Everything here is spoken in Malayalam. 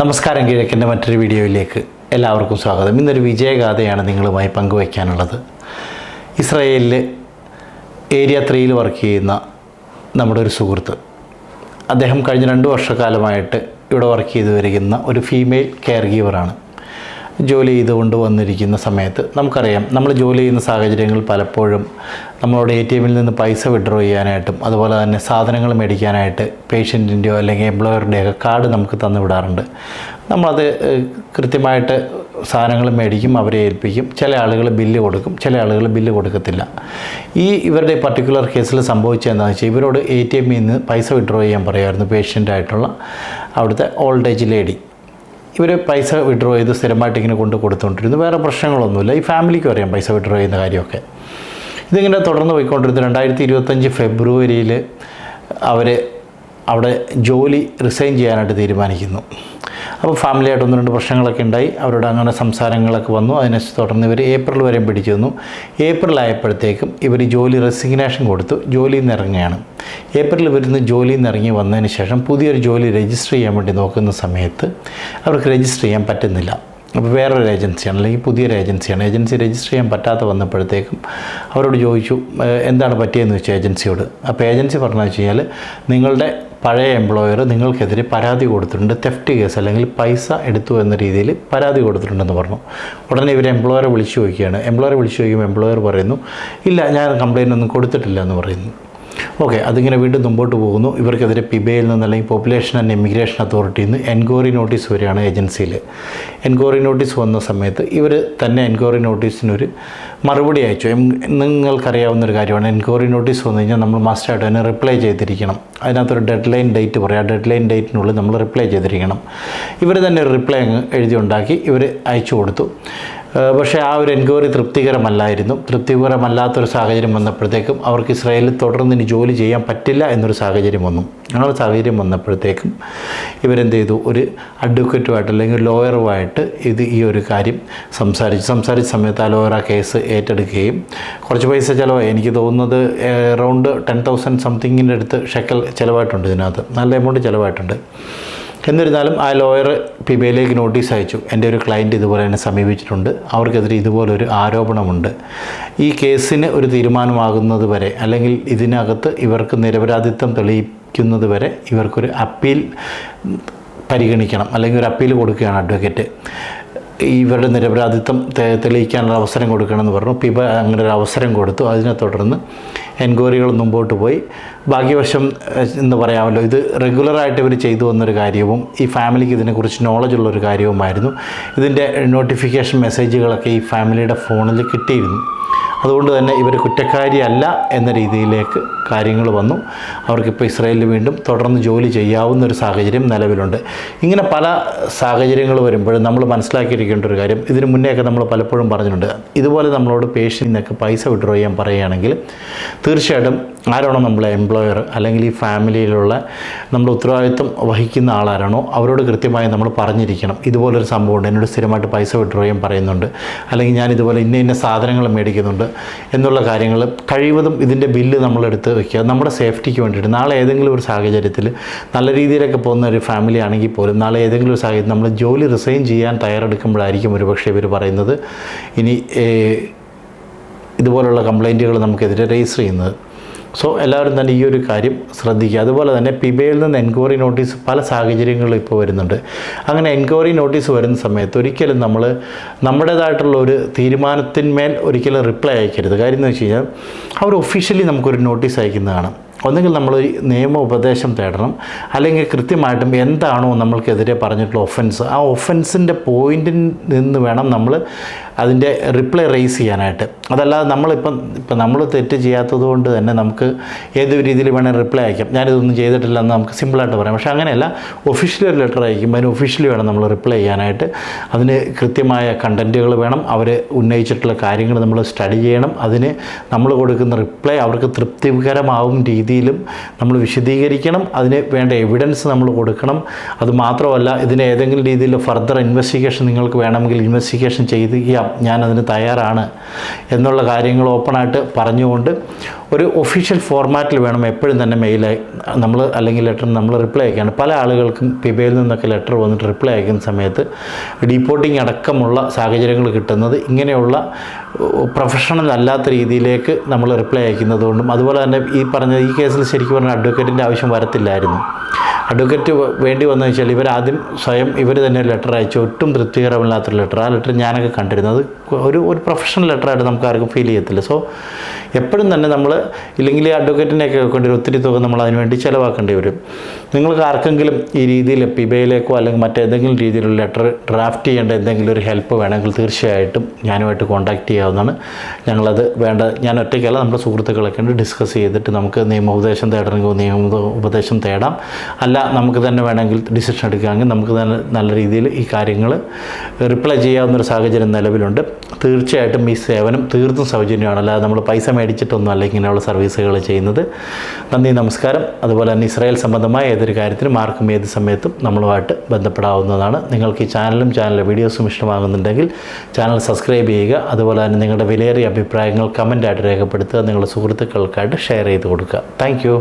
നമസ്കാരം കിഴക്കിന്റെ മറ്റൊരു വീഡിയോയിലേക്ക് എല്ലാവർക്കും സ്വാഗതം. ഇന്നൊരു വിജയഗാഥയാണ് നിങ്ങളുമായി പങ്കുവയ്ക്കാനുള്ളത്. ഇസ്രയേലിൽ ഏരിയ ത്രീയിൽ വർക്ക് ചെയ്യുന്ന നമ്മുടെ ഒരു സുഹൃത്ത്. അദ്ദേഹം കഴിഞ്ഞ രണ്ട് വർഷക്കാലമായിട്ട് ഇവിടെ വർക്ക് ചെയ്തു വരികുന്ന ഒരു ഫീമെയിൽ കെയർ ഗീവറാണ്. ജോലി ചെയ്തുകൊണ്ട് വന്നിരിക്കുന്ന സമയത്ത് നമുക്കറിയാം നമ്മൾ ജോലി ചെയ്യുന്ന സാഹചര്യങ്ങൾ പലപ്പോഴും നമ്മളോട് എ ടി എമ്മിൽ നിന്ന് പൈസ വിഡ്രോ ചെയ്യാനായിട്ടും അതുപോലെ തന്നെ സാധനങ്ങൾ മേടിക്കാനായിട്ട് പേഷ്യന്റിന്റെയോ അല്ലെങ്കിൽ എംപ്ലോയറുടെയൊക്കെ കാർഡ് നമുക്ക് തന്നു വിടാറുണ്ട്. നമ്മളത് കൃത്യമായിട്ട് സാധനങ്ങൾ മേടിക്കും അവരെ ഏൽപ്പിക്കും ചില ആളുകൾ ബില്ല് കൊടുക്കും ചില ആളുകൾ ബില്ല് കൊടുക്കത്തില്ല. ഈ ഇവരുടെ പർട്ടിക്കുലർ കേസിൽ സംഭവിച്ചതെന്താണെന്ന് വെച്ചാൽ ഇവരോട് എ ടി എമ്മിൽ നിന്ന് പൈസ വിഡ്രോ ചെയ്യാൻ പറയുമായിരുന്നു പേഷ്യന്റായിട്ടുള്ള അവിടുത്തെ ഓൾഡ് ഏജ് ലേഡി ഇവർ പൈസ വിഡ്രോ ചെയ്ത് സ്ഥിരമായിട്ട് ഇങ്ങനെ കൊണ്ട് കൊടുത്തുകൊണ്ടിരുന്നു വേറെ പ്രശ്നങ്ങളൊന്നുമില്ല. ഈ ഫാമിലിക്ക് അറിയാം പൈസ വിഡ്രോ ചെയ്യുന്ന കാര്യമൊക്കെ. ഇതിങ്ങനെ തുടർന്ന് പോയിക്കൊണ്ടിരുന്നു. രണ്ടായിരത്തി ഇരുപത്തഞ്ച് ഫെബ്രുവരിയിൽ അവർ അവിടെ ജോലി റിസൈൻ ചെയ്യാനായിട്ട് തീരുമാനിക്കുന്നു. അപ്പോൾ ഫാമിലിയായിട്ട് ഒന്ന് രണ്ട് പ്രശ്നങ്ങളൊക്കെ ഉണ്ടായി. അവരോട് അങ്ങനെ സംസാരങ്ങളൊക്കെ വന്നു. അതിനെ തുടർന്ന് ഇവർ ഏപ്രിൽ വരെയും പിടിച്ചു തന്നു ഏപ്രിൽ ആയപ്പോഴത്തേക്കും ഇവർ ജോലി റെസിഗ്നേഷൻ കൊടുത്തു. ജോലിയിൽ നിന്ന് ഇറങ്ങുകയാണ്. ഏപ്രിൽ വരുന്ന ജോലിയിൽ നിന്ന് ഇറങ്ങി വന്നതിന് ശേഷം പുതിയൊരു ജോലി രജിസ്റ്റർ ചെയ്യാൻ വേണ്ടി നോക്കുന്ന സമയത്ത് അവർക്ക് രജിസ്റ്റർ ചെയ്യാൻ പറ്റുന്നില്ല. അപ്പോൾ വേറൊരു ഏജൻസിയാണ് അല്ലെങ്കിൽ പുതിയൊരു ഏജൻസിയാണ് ഏജൻസി രജിസ്റ്റർ ചെയ്യാൻ പറ്റാത്ത വന്നപ്പോഴത്തേക്കും അവരോട് ചോദിച്ചു എന്താണ് പറ്റിയതെന്ന് വെച്ചാൽ ഏജൻസിയോട് അപ്പോൾ ഏജൻസി പറഞ്ഞു വെച്ച് കഴിഞ്ഞാൽ നിങ്ങളുടെ പഴയ എംപ്ലോയർ നിങ്ങൾക്കെതിരെ പരാതി കൊടുത്തിട്ടുണ്ട്. തെഫ്റ്റ് കേസ് അല്ലെങ്കിൽ പൈസ എടുത്തു എന്ന രീതിയിൽ പരാതി കൊടുത്തിട്ടുണ്ടെന്ന് പറഞ്ഞു. ഉടനെ ഇവർ എംപ്ലോയറെ വിളിച്ചു ചോദിക്കുകയാണ്. എംപ്ലോയറെ വിളിച്ചു ചോദിക്കുമ്പോൾ എംപ്ലോയർ പറയുന്നു ഇല്ല ഞാൻ കംപ്ലയിന്റ് ഒന്നും കൊടുത്തിട്ടില്ല എന്ന് പറയുന്നു. ഓക്കെ അതിങ്ങനെ വീണ്ടും മുമ്പോട്ട് പോകുന്നു. ഇവർക്കെതിരെ പിബയിൽ നിന്ന് അല്ലെങ്കിൽ പോപ്പുലേഷൻ ആൻഡ് ഇമിഗ്രേഷൻ അതോറിറ്റിയിൽ നിന്ന് എൻക്വയറി നോട്ടീസ് വരികയാണ് ഏജൻസിയിൽ. എൻക്വയറി നോട്ടീസ് വന്ന സമയത്ത് ഇവർ തന്നെ എൻക്വയറി നോട്ടീസിനൊരു മറുപടി അയച്ചു. നിങ്ങൾക്കറിയാവുന്ന ഒരു കാര്യമാണ് എൻക്വയറി നോട്ടീസ് വന്നു കഴിഞ്ഞാൽ നമ്മൾ മസ്റ്റായിട്ട് അതിനെ റിപ്ലൈ ചെയ്തിരിക്കണം. അതിനകത്തൊരു ഡെഡ് ലൈൻ ഡേറ്റ് പറയാം. ഡെഡ് ലൈൻ ഡേറ്റിനുള്ളിൽ നമ്മൾ റിപ്ലൈ ചെയ്തിരിക്കണം. ഇവർ തന്നെ ഒരു റിപ്ലൈ അങ്ങ് എഴുതി ഉണ്ടാക്കി ഇവർ അയച്ചു കൊടുത്തു. പക്ഷേ ആ ഒരു എൻക്വയറി തൃപ്തികരമല്ലായിരുന്നു. തൃപ്തികരമല്ലാത്തൊരു സാഹചര്യം വന്നപ്പോഴത്തേക്കും അവർക്ക് ഇസ്രായേലിൽ തുടർന്ന് ഇനി ജോലി ചെയ്യാൻ പറ്റില്ല എന്നൊരു സാഹചര്യം വന്നു. അങ്ങനെ സാഹചര്യം വന്നപ്പോഴത്തേക്കും ഇവരെന്ത് ചെയ്തു? ഒരു അഡ്വക്കേറ്റുമായിട്ട് അല്ലെങ്കിൽ ലോയറുമായിട്ട് ഇത് ഈ ഒരു കാര്യം സംസാരിച്ചു. സംസാരിച്ച സമയത്ത് ആ ലോയർ ആ കേസ് ഏറ്റെടുക്കുകയും കുറച്ച് പൈസ ചിലവായി. എനിക്ക് തോന്നുന്നത് എറൗണ്ട് ടെൻ തൗസൻഡ് സംതിങ്ങിന്റെ അടുത്ത് ഷെക്കൽ ചിലവായിട്ടുണ്ട് ഇതിനകത്ത്. നല്ല എമൗണ്ട് ചിലവായിട്ടുണ്ട്. എന്നിരുന്നാലും ആ ലോയർ പിബയിലേക്ക് നോട്ടീസ് അയച്ചു. എന്റെ ഒരു ക്ലയന്റ് ഇതുപോലെ എന്നെ സമീപിച്ചിട്ടുണ്ട്. അവർക്കെതിരെ ഇതുപോലൊരു ആരോപണമുണ്ട്. ഈ കേസിന് ഒരു തീരുമാനമാകുന്നത് വരെ അല്ലെങ്കിൽ ഇതിനകത്ത് ഇവർക്ക് നിരപരാധിത്വം തെളിയിക്കുന്നത് വരെ ഇവർക്കൊരു അപ്പീൽ പരിഗണിക്കണം. അല്ലെങ്കിൽ ഒരു അപ്പീൽ കൊടുക്കുകയാണ് അഡ്വക്കേറ്റ് ഇവരുടെ നിരപരാധിത്വം തെളിയിക്കാനുള്ള അവസരം കൊടുക്കണമെന്ന് പറഞ്ഞു. പിബ അങ്ങനെ ഒരു അവസരം കൊടുത്തു. അതിനെ തുടർന്ന് എൻക്വയറികൾ മുമ്പോട്ട് പോയി. ഭാഗ്യവശം എന്ന് പറയാമല്ലോ ഇത് റെഗുലറായിട്ട് ഇവർ ചെയ്തു വന്നൊരു കാര്യവും ഈ ഫാമിലിക്ക് ഇതിനെക്കുറിച്ച് നോളജ് ഉള്ളൊരു കാര്യവുമായിരുന്നു. ഇതിന്റെ നോട്ടിഫിക്കേഷൻ മെസ്സേജുകളൊക്കെ ഈ ഫാമിലിയുടെ ഫോണിൽ കിട്ടിയിരുന്നു. അതുകൊണ്ട് തന്നെ ഇവർ കുറ്റക്കാരിയല്ല എന്ന രീതിയിലേക്ക് കാര്യങ്ങൾ വന്നു. അവർക്കിപ്പോൾ ഇസ്രായേലിൽ വീണ്ടും തുടർന്ന് ജോലി ചെയ്യാവുന്ന ഒരു സാഹചര്യം നിലവിലുണ്ട്. ഇങ്ങനെ പല സാഹചര്യങ്ങൾ വരുമ്പോഴും നമ്മൾ മനസ്സിലാക്കിയിരിക്കേണ്ട ഒരു കാര്യം ഇതിന് മുന്നേയൊക്കെ നമ്മൾ പലപ്പോഴും പറഞ്ഞിട്ടുണ്ട്. ഇതുപോലെ നമ്മളോട് പേഷ്യന്റിനൊക്കെ പൈസ വിഡ്രോ ചെയ്യാൻ പറയുകയാണെങ്കിൽ തീർച്ചയായിട്ടും ആരാണോ നമ്മളെ എംപ്ലോയർ അല്ലെങ്കിൽ ഈ ഫാമിലിയിലുള്ള നമ്മുടെ ഉത്തരവാദിത്വം വഹിക്കുന്ന ആളാരാണോ അവരോട് കൃത്യമായി നമ്മൾ പറഞ്ഞിരിക്കണം. ഇതുപോലൊരു സംഭവമുണ്ട്. എന്നോട് സ്ഥിരമായിട്ട് പൈസ വിഡ്രോ ചെയ്യാൻ പറയുന്നുണ്ട്. അല്ലെങ്കിൽ ഞാൻ ഇതുപോലെ ഇന്ന ഇന്ന സാധനങ്ങൾ മേടിക്കുന്നുണ്ട് എന്നുള്ള കാര്യങ്ങൾ കഴിവതും ഇതിന്റെ ബില്ല് നമ്മളെടുത്ത് വയ്ക്കുക നമ്മുടെ സേഫ്റ്റിക്ക് വേണ്ടിയിട്ട് നാളെ ഏതെങ്കിലും ഒരു സാഹചര്യത്തിൽ നല്ല രീതിയിലൊക്കെ പോകുന്ന ഒരു ഫാമിലി ആണെങ്കിൽ പോലും നാളെ ഏതെങ്കിലും ഒരു സാഹചര്യം നമ്മൾ ജോലി റിസൈൻ ചെയ്യാൻ തയ്യാറെടുക്കുമ്പോഴായിരിക്കും ഒരുപക്ഷെ ഇവർ പറയുന്നത്. ഇനി ഇതുപോലുള്ള കംപ്ലൈന്റുകൾ നമുക്കെതിരെ രജിസ്റ്റർ ചെയ്യുന്നത്. സോ എല്ലാവരും തന്നെ ഈ ഒരു കാര്യം ശ്രദ്ധിക്കുക. അതുപോലെ തന്നെ പിബയിൽ നിന്ന് എൻക്വയറി നോട്ടീസ് പല സാഹചര്യങ്ങളിലും ഇപ്പോൾ വരുന്നുണ്ട്. അങ്ങനെ എൻക്വയറി നോട്ടീസ് വരുന്ന സമയത്ത് ഒരിക്കലും നമ്മൾ നമ്മുടേതായിട്ടുള്ള ഒരു തീരുമാനത്തിന്മേൽ ഒരിക്കലും റിപ്ലൈ അയക്കരുത്. കാര്യം എന്ന് വെച്ച് കഴിഞ്ഞാൽ അവർ ഒഫീഷ്യലി നമുക്കൊരു നോട്ടീസ് അയക്കുന്നതാണ്. ഒന്നുകിൽ നമ്മൾ നിയമ ഉപദേശം തേടണം അല്ലെങ്കിൽ കൃത്യമായിട്ടും എന്താണോ നമ്മൾക്കെതിരെ പറഞ്ഞിട്ടുള്ള ഒഫൻസ് ആ ഒഫൻസിന്റെ പോയിന്റിൽ നിന്ന് വേണം നമ്മൾ അതിന്റെ റിപ്ലൈ റേസ് ചെയ്യാനായിട്ട്. അതല്ലാതെ നമ്മളിപ്പം ഇപ്പം നമ്മൾ തെറ്റ് ചെയ്യാത്തത് കൊണ്ട് തന്നെ നമുക്ക് ഏത് രീതിയിൽ വേണമെങ്കിൽ റിപ്ലൈ അയക്കാം. ഞാനിതൊന്നും ചെയ്തിട്ടില്ല എന്ന് നമുക്ക് സിമ്പിളായിട്ട് പറയാം. പക്ഷേ അങ്ങനെയല്ല ഒഫീഷ്യലി ഒരു ലെറ്റർ അയക്കുമ്പോൾ അതിന് ഒഫീഷ്യലി വേണം നമ്മൾ റിപ്ലൈ ചെയ്യാനായിട്ട്. അതിന് കൃത്യമായ കണ്ടന്റുകൾ വേണം. അവർ ഉന്നയിച്ചിട്ടുള്ള കാര്യങ്ങൾ നമ്മൾ സ്റ്റഡി ചെയ്യണം. അതിന് നമ്മൾ കൊടുക്കുന്ന റിപ്ലൈ അവർക്ക് തൃപ്തികരമാവും രീതിയിൽ രീതിയിലും നമ്മൾ വിശദീകരിക്കണം. അതിന് വേണ്ട എവിഡൻസ് നമ്മൾ കൊടുക്കണം. അത് മാത്രമല്ല ഇതിന് ഏതെങ്കിലും രീതിയിൽ ഫർദർ ഇൻവെസ്റ്റിഗേഷൻ നിങ്ങൾക്ക് വേണമെങ്കിൽ ഇൻവെസ്റ്റിഗേഷൻ ചെയ്ത് ഞാൻ അതിന് തയ്യാറാണ് എന്നുള്ള കാര്യങ്ങൾ ഓപ്പണായിട്ട് പറഞ്ഞുകൊണ്ട് ഒരു ഒഫീഷ്യൽ ഫോർമാറ്റിൽ വേണം എപ്പോഴും തന്നെ മെയിൽ നമ്മൾ അല്ലെങ്കിൽ ലെറ്റർ നമ്മൾ റിപ്ലൈ അയക്കുകയാണ് പല ആളുകൾക്കും പിബയിൽ നിന്നൊക്കെ ലെറ്റർ വന്നിട്ട് റിപ്ലൈ അയക്കുന്ന സമയത്ത് ഡീപ്പോട്ടിങ് അടക്കമുള്ള സാഹചര്യങ്ങൾ കിട്ടുന്നത് ഇങ്ങനെയുള്ള പ്രൊഫഷണൽ അല്ലാത്ത രീതിയിലേക്ക് നമ്മൾ റിപ്ലൈ അയക്കുന്നത് കൊണ്ടും അതുപോലെ തന്നെ ഈ പറഞ്ഞ ഈ കേസിൽ ശരിക്കും പറഞ്ഞാൽ അഡ്വക്കേറ്റിന്റെ ആവശ്യം വരത്തില്ലായിരുന്നു. അഡ്വക്കേറ്റ് വേണ്ടി വന്നു വെച്ചാൽ ഇവരാദ്യം സ്വയം ഇവർ തന്നെ ലെറ്റർ അയച്ചു. ഒട്ടും തൃപ്തികരമില്ലാത്തൊരു ലെറ്റർ. ആ ലെറ്റർ ഞാനൊക്കെ കണ്ടിരുന്നത് ഒരു ഒരു പ്രൊഫഷണൽ ലെറ്ററായിട്ട് നമുക്ക് ആർക്കും ഫീൽ ചെയ്യത്തില്ല. സോ എപ്പോഴും തന്നെ നമ്മൾ ഇല്ലെങ്കിൽ അഡ്വക്കേറ്റിനെയൊക്കെ വരും ഒത്തിരി തുക നമ്മൾ അതിനുവേണ്ടി ചിലവാക്കേണ്ടി വരും. നിങ്ങൾക്ക് ആർക്കെങ്കിലും ഈ രീതിയിൽ പിബയിലേക്കോ അല്ലെങ്കിൽ മറ്റേതെങ്കിലും രീതിയിലുള്ള ലെറ്റർ ഡ്രാഫ്റ്റ് ചെയ്യേണ്ട എന്തെങ്കിലും ഒരു ഹെൽപ്പ് വേണമെങ്കിൽ തീർച്ചയായിട്ടും ഞാനുമായിട്ട് കോൺടാക്റ്റ് ചെയ്യാവുന്നതാണ്. ഞങ്ങളത് വേണ്ട ഞാൻ ഒറ്റയ്ക്കല്ല നമ്മുടെ സുഹൃത്തുക്കളൊക്കെ ഡിസ്കസ് ചെയ്തിട്ട് നമുക്ക് നിയമോപദേശം തേടണമെങ്കിൽ നിയമ ഉപദേശം തേടാം. അല്ല നമുക്ക് തന്നെ വേണമെങ്കിൽ ഡിസിഷൻ എടുക്കുകയാണെങ്കിൽ നമുക്ക് തന്നെ നല്ല രീതിയിൽ ഈ കാര്യങ്ങൾ റിപ്ലൈ ചെയ്യാവുന്നൊരു സാഹചര്യം നിലവിലുണ്ട്. തീർച്ചയായിട്ടും ഈ സേവനം തീർത്തും സൗജന്യമാണ്. അല്ലാതെ നമ്മൾ പൈസ മേടിച്ചിട്ടൊന്നും അല്ല ഇങ്ങനെയുള്ള സർവീസുകൾ ചെയ്യുന്നത്. നന്ദി നമസ്കാരം. അതുപോലെ തന്നെ ഇസ്രായേൽ സംബന്ധമായ ഏതൊരു കാര്യത്തിനും ആർക്കും ഏത് സമയത്തും നമ്മളുമായിട്ട് ബന്ധപ്പെടാവുന്നതാണ്. നിങ്ങൾക്ക് ഈ ചാനലും ചാനലിലെ വീഡിയോസും ഇഷ്ടമാകുന്നുണ്ടെങ്കിൽ ചാനൽ സബ്സ്ക്രൈബ് ചെയ്യുക. അതുപോലെ തന്നെ നിങ്ങളുടെ വിലയേറിയ അഭിപ്രായങ്ങൾ കമന്റായിട്ട് രേഖപ്പെടുത്തുക. നിങ്ങളുടെ സുഹൃത്തുക്കൾക്കായിട്ട് ഷെയർ ചെയ്ത് കൊടുക്കുക. தேங்க்யூ